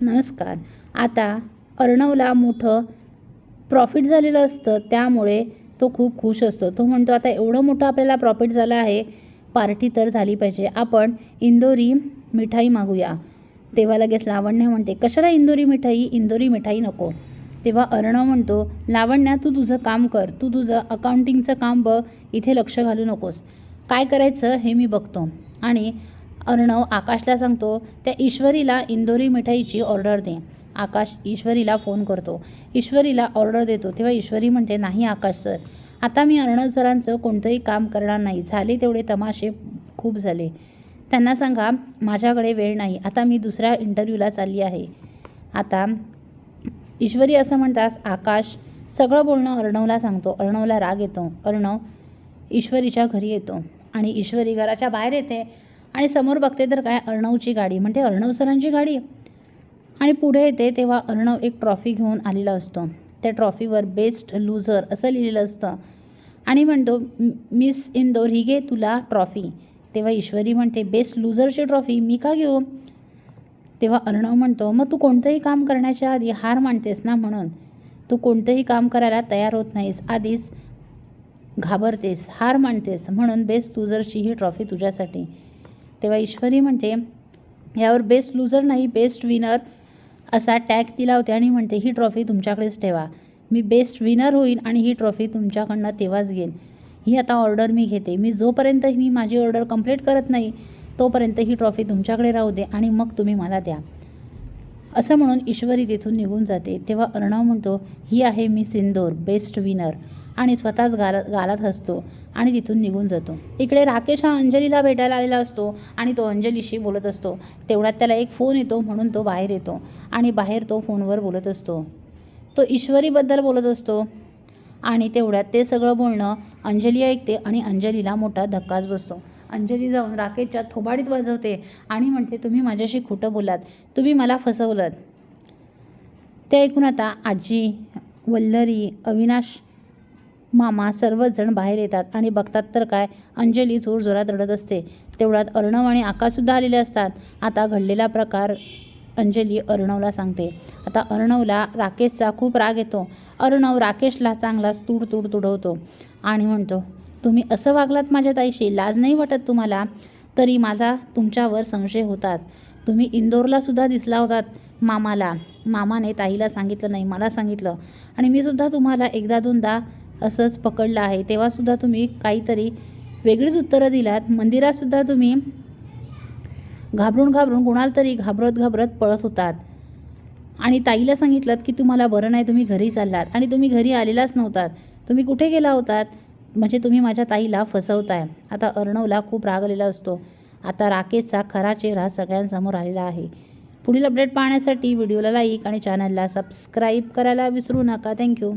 नमस्कार. आता अर्णवला मोठं प्रॉफिट झालेलं असतं त्यामुळे तो खूप खुश असतो. तो म्हणतो आता एवढं मोठं आपल्याला प्रॉफिट झालं आहे पार्टी तर झाली पाहिजे. आपण इंदोरी मिठाई मागूया. तेव्हा लगेच लावण्य म्हणते कशाला इंदोरी मिठाई? इंदोरी मिठाई नको. तेव्हा अर्णव म्हणतो लावण्या तू तुझं काम कर. तू तुझं अकाउंटिंगचं काम बघ. इथे लक्ष घालू नकोस. काय करायचं हे मी बघतो. आणि अर्णव आकाशला सांगतो त्या ईश्वरीला इंदोरी मिठाईची ऑर्डर दे. आकाश ईश्वरीला फोन करतो. ईश्वरीला ऑर्डर देतो तेव्हा ईश्वरी म्हणते नाही आकाश सर आता मी अर्णव सरांचं कोणतंही काम करणार नाही. झाले तेवढे तमाशे खूप झाले. त्यांना सांगा माझ्याकडे वेळ नाही आता मी दुसऱ्या इंटरव्ह्यूला चालली आहे. आता ईश्वरी असं म्हणतास आकाश सगळं बोलणं अर्णवला सांगतो. अर्णवला राग येतो. अर्णव ईश्वरीच्या घरी येतो आणि ईश्वरी घराच्या बाहेर येते. आणि समोर बघते तर काय अर्णवची गाडी म्हणते अर्णव सरांची गाडी आणि पुढे येते तेव्हा अर्णव एक ट्रॉफी घेऊन आलेला असतो. त्या ट्रॉफीवर बेस्ट लूझर असं लिहिलेलं असतं. आणि म्हणतो मिस इंदोर ही घे तुला ट्रॉफी. तेव्हा ईश्वरी म्हणते बेस्ट लूझरची ट्रॉफी मी का घेऊ? तेव्हा अर्णव म्हणतो मग तू कोणतंही काम करण्याच्या आधी हार मानतेस ना म्हणून? तू कोणतंही काम करायला तयार होत नाहीस आधीच घाबरतेस हार मानतेस म्हणून बेस्ट लूझरची ही ट्रॉफी तुझ्यासाठी. तेव्हा ईश्वरी म्हणते यावर बेस्ट लूजर नाही बेस्ट विनर असा टॅग दिला होते आणि म्हणते ही ट्रॉफी तुमच्याकडेच ठेवा. मी बेस्ट विनर होईन आणि ही ट्रॉफी तुमच्याकडनं तेव्हाच घेईन. ही आता ऑर्डर मी घेते. मी जोपर्यंत मी माझी ऑर्डर कंप्लीट करत नाही तोपर्यंत ही ट्रॉफी तुमच्याकडे राहू दे आणि मग तुम्ही मला द्या. असं म्हणून ईश्वरी तिथून निघून जाते. तेव्हा अर्णव म्हणतो ही आहे मी सिंदोर बेस्ट विनर आणि स्वतःच गाला गालात हसतो आणि तिथून निघून जातो. इकडे राकेश हा अंजलीला भेटायला आलेला असतो आणि तो अंजलीशी बोलत असतो. तेवढ्यात त्याला एक फोन येतो म्हणून तो बाहेर येतो आणि बाहेर तो फोनवर बोलत असतो. तो ईश्वरीबद्दल बोलत असतो आणि तेवढ्यात ते सगळं बोलणं अंजली ऐकते आणि अंजलीला मोठा धक्काच बसतो. अंजली जाऊन राकेशच्या थोबाडीत वाजवते आणि म्हणते तुम्ही माझ्याशी खोटं बोलात तुम्ही मला फसवलं ते ऐकून आता आजी वल्लरी अविनाश मामा सर्वच जण बाहेर येतात आणि बघतात तर काय? अंजली जोरजोरात रडत असते. तेवढ्यात अर्णव आणि आकाशसुद्धा आलेले असतात. आता घडलेला प्रकार अंजली अर्णवला सांगते. आता अर्णवला राकेशचा खूप राग येतो. अर्णव राकेशला चांगलाच तूड तूड तुडवतो आणि म्हणतो तुम्ही असं वागलात माझ्या ताईशी? लाज नाही वाटत तुम्हाला? तरी माझा तुमच्यावर संशय होताच. तुम्ही इंदोरला सुद्धा दिसला होतात मामाला. मामाने ताईला सांगितलं नाही मला सांगितलं. आणि मी सुद्धा तुम्हाला एकदा दोनदा असंच पकडलं आहे. तेव्हासुद्धा तुम्ही काहीतरी वेगळीच उत्तरं दिलात. मंदिरातसुद्धा तुम्ही घाबरून घाबरून कुणाला तरी घाबरत घाबरत पळत होतात. आणि ताईला सांगितलं की तुम्हाला बरं नाही तुम्ही घरी चाललात. आणि तुम्ही घरी आलेलाच नव्हतात. तुम्ही कुठे गेला होतात? म्हणजे तुम्ही माझ्या ताईला फसवताय. आता अर्णवला खूप राग आलेला असतो. आता राकेशचा खरा चेहरा सगळ्यांसमोर आलेला आहे. पुढील अपडेट पाहण्यासाठी व्हिडिओला लाईक आणि चॅनलला सबस्क्राईब करायला विसरू नका. थँक्यू.